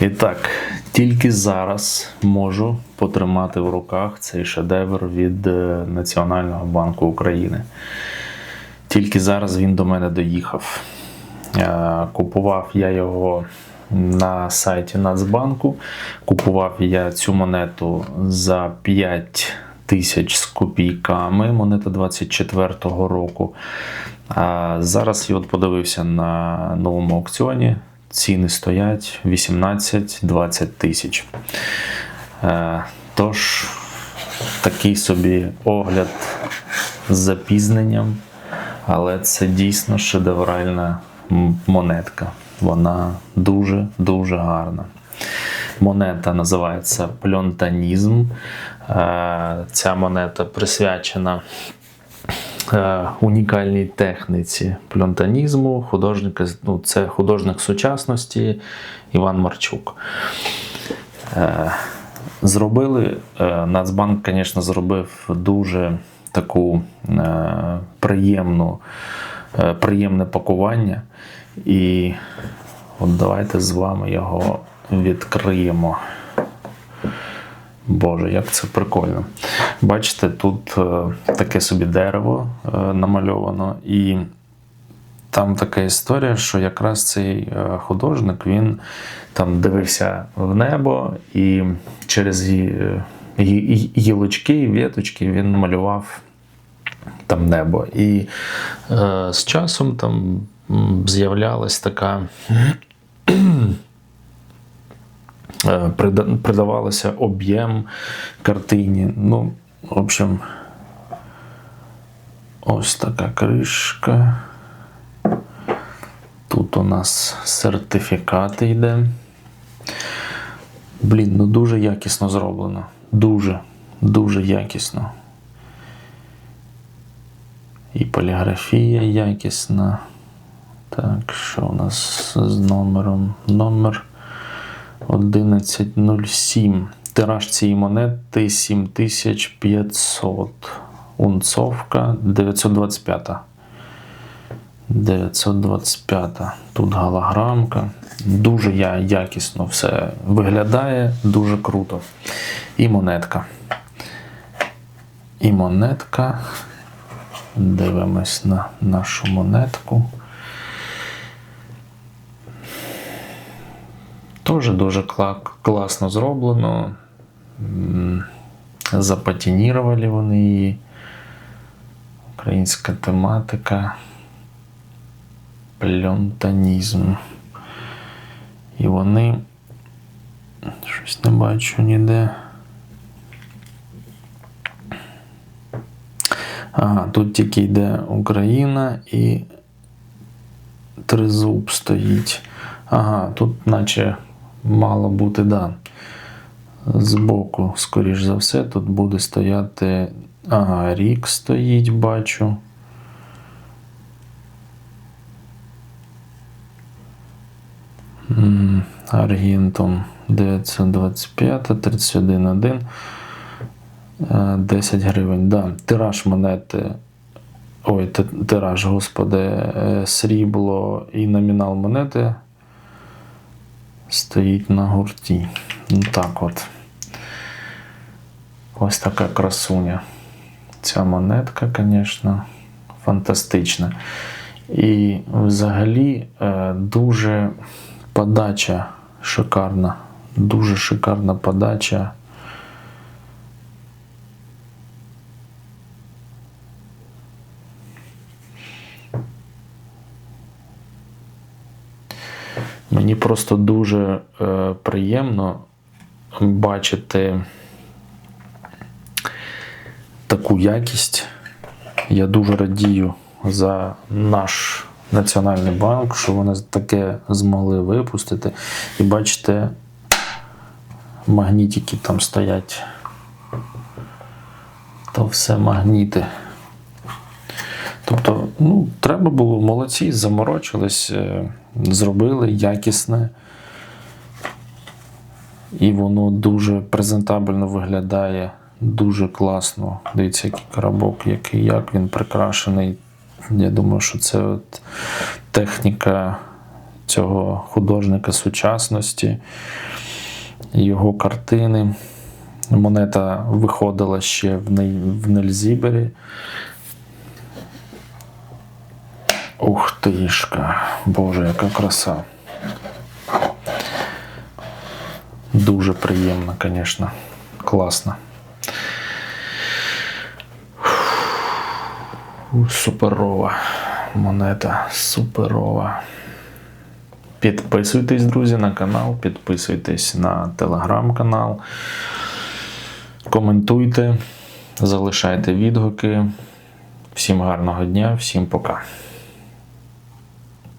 І так, тільки зараз можу потримати в руках цей шедевр від е, Національного банку України. Тільки зараз він до мене доїхав. Е, Купував я його на сайті Нацбанку. Купував я цю монету за 5 тисяч з копійками. Монета 24-го року. А зараз я от подивився на новому аукціоні. Ціни стоять 18-20 тисяч. Е, Тож, такий собі огляд з запізненням, але це дійсно шедевральна монетка. Вона дуже-дуже гарна. Монета називається Пльонтанізм. Е, Ця монета присвячена унікальній техніці пльонтанізму. Художника, ну, це художник сучасності Іван Марчук. Е, Зробили, е, Нацбанк, звісно, зробив дуже таку е, приємну, е, приємне пакування. І от давайте з вами його відкриємо. Боже, як це прикольно. Бачите, тут е, таке собі дерево е, намальовано, і там така історія, що якраз цей е, художник він там дивився в небо і через гі- гі- гі- гілочки, віточки він малював там небо. І з часом там з'являлась така. придавалося об'єм картині. Ну, в общем, ось така кришка. Тут у нас сертифікат йде. Блін, ну дуже якісно зроблено. Дуже, дуже якісно. І поліграфія якісна. Так, що у нас з номером? Номер 1107. Тираж цієї монети 7500. Унцовка 925. 925. Тут голограмка. Дуже якісно все виглядає, дуже круто. І монетка. І монетка. Дивимось на нашу монетку. Теж дуже кла- класно зроблено. Запатінірували вони її. Українська тематика. Пльонтанізм. І вони. Щось не бачу ніде. Ага, тут тільки йде Україна і тризуб стоїть. Ага, тут наче мало бути, да. Збоку, скоріш за все, тут буде стояти. Ага, рік стоїть, бачу. М, Аргентум 925, 31,1. Е, 10 гривень. Да. Тираж монети. Ой, тираж, господи, е, срібло і номінал монети стоїть на гурті. Ну, так от. Ось така красуня. Ця монетка, звісно, фантастична. І взагалі е, дуже подача шикарна. Дуже шикарна подача. Мені просто дуже е, приємно бачити таку якість. Я дуже радію за наш Національний банк, що вони таке змогли випустити. І бачите, магнітики там стоять. То все магніти. Тобто, ну, треба було молодці, заморочились, е, зробили якісне. І воно дуже презентабельно виглядає, дуже класно. Дивіться, який коробок, який, як він прикрашений. Я думаю, що це от техніка цього художника сучасності, його картини. Монета виходила ще в, Нельзібері. Ух тишка, Боже, яка краса. Дуже приємно, звісно. Класно. Суперова монета. Суперова. Підписуйтесь, друзі, на канал, підписуйтесь на телеграм-канал, коментуйте, залишайте відгуки. Всім гарного дня, всім пока.